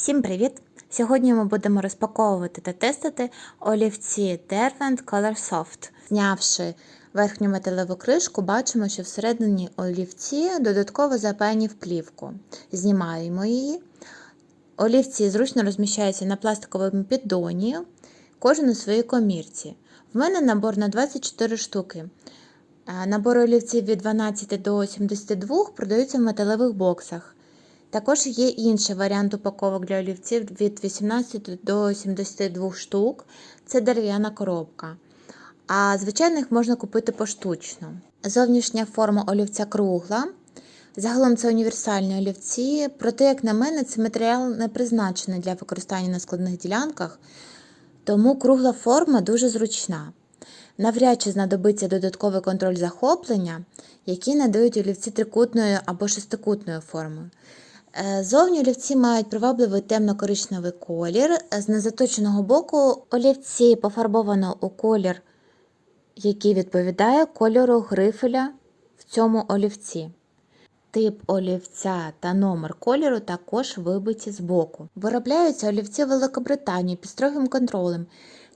Всім привіт! Сьогодні ми будемо розпаковувати та тестити олівці Derwent Color Soft. Знявши верхню металеву кришку, бачимо, що всередині олівці додатково запаяні в плівку. Знімаємо її. Олівці зручно розміщаються на пластиковому піддоні, кожен у своїй комірці. В мене набор на 24 штуки. Е, Набори олівців від 12 до 72 продаються в металевих боксах. Також є інший варіант упаковок для олівців від 18 до 72 штук. Це дерев'яна коробка. А звичайних можна купити поштучно. Зовнішня форма олівця кругла. Загалом це універсальні олівці, проте, як на мене, цей матеріал не призначений для використання на складних ділянках, тому кругла форма дуже зручна. Навряд чи знадобиться додатковий контроль захоплення, який надають олівці трикутної або шестикутної форми. Е, Зовні олівці мають привабливий темно-коричневий колір. З незаточеного боку олівці пофарбовано у колір, який відповідає кольору грифеля в цьому олівці. Тип олівця та номер кольору також вибиті з боку. Виробляються олівці Великобританії під строгим контролем,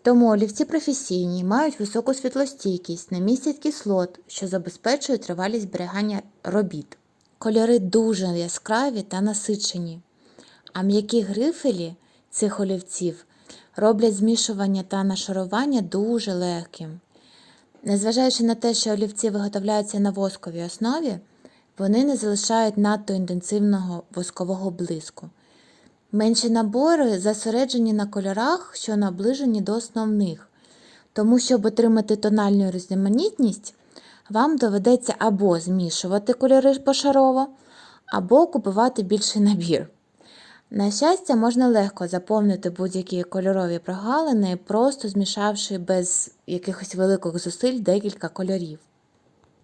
тому олівці професійні, мають високу світлостійкість, не містять кислот, що забезпечує тривалість зберігання робіт. Кольори дуже яскраві та насичені, а м'які грифелі цих олівців роблять змішування та нашарування дуже легким. Незважаючи на те, що олівці виготовляються на восковій основі, вони не залишають надто інтенсивного воскового блиску. Менші набори зосереджені на кольорах, що наближені до основних, тому, щоб отримати тональну різноманітність, вам доведеться або змішувати кольори пошарово, або купувати більший набір. На щастя, можна легко заповнити будь-які кольорові прогалини, просто змішавши без якихось великих зусиль декілька кольорів.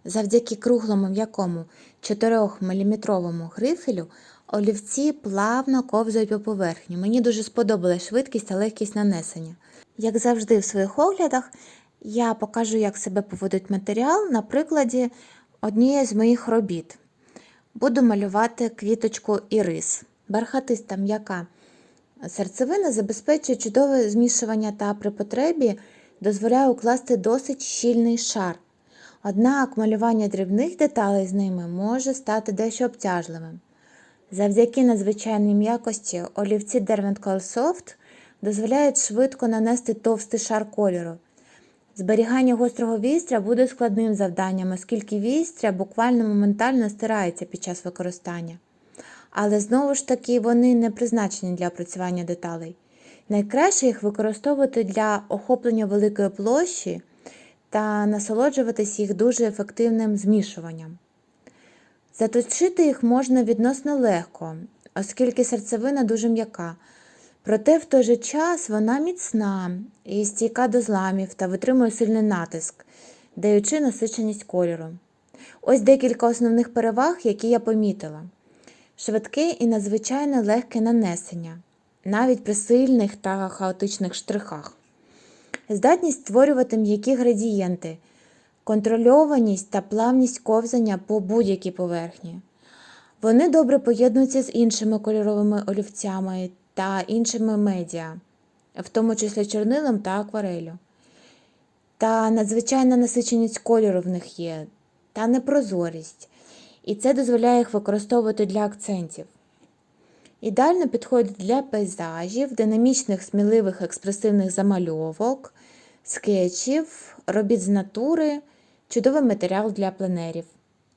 Завдяки круглому м'якому 4-мм грифелю олівці плавно ковзають по поверхні. Мені дуже сподобалась швидкість та легкість нанесення. Як завжди в своїх оглядах, я покажу, як себе поводить матеріал на прикладі однієї з моїх робіт. Буду малювати квіточку ірис. Бархатиста м'яка серцевина забезпечує чудове змішування та при потребі дозволяє укласти досить щільний шар. Однак малювання дрібних деталей з ними може стати дещо обтяжливим. Завдяки надзвичайній м'якості олівці Derwent Color Soft дозволяють швидко нанести товстий шар кольору. Зберігання гострого вістря буде складним завданням, оскільки вістря буквально моментально стирається під час використання. Але знову ж таки вони не призначені для опрацювання деталей. Найкраще їх використовувати для охоплення великої площі та насолоджуватись їх дуже ефективним змішуванням. Заточити їх можна відносно легко, оскільки серцевина дуже м'яка. Проте в той же час вона міцна і стійка до зламів та витримує сильний натиск, даючи насиченість кольору. Ось декілька основних переваг, які я помітила: швидке і надзвичайно легке нанесення, навіть при сильних та хаотичних штрихах, здатність створювати м'які градієнти, контрольованість та плавність ковзання по будь-якій поверхні. Вони добре поєднуються з іншими кольоровими олівцями та іншими медіа, в тому числі чорнилом та акварелю. Та надзвичайна насиченість кольору в них є, та непрозорість. І це дозволяє їх використовувати для акцентів. Ідеально підходить для пейзажів, динамічних, сміливих, експресивних замальовок, скетчів, робіт з натури, чудовий матеріал для пленерів.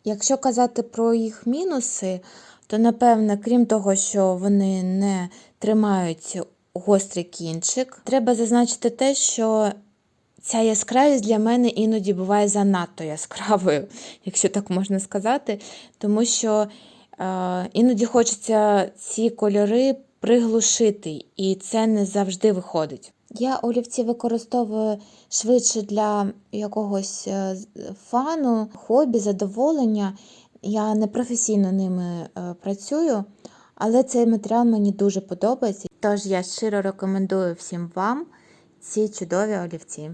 Якщо казати про їх мінуси, то напевне, крім того, що вони не тримають гострий кінчик, треба зазначити те, що ця яскравість для мене іноді буває занадто яскравою, якщо так можна сказати, тому що е, іноді хочеться ці кольори приглушити, і це не завжди виходить. Я олівці використовую швидше для якогось е, фану, хобі, задоволення. Я не професійно ними е, працюю, але цей матеріал мені дуже подобається. Тож я щиро рекомендую всім вам ці чудові олівці.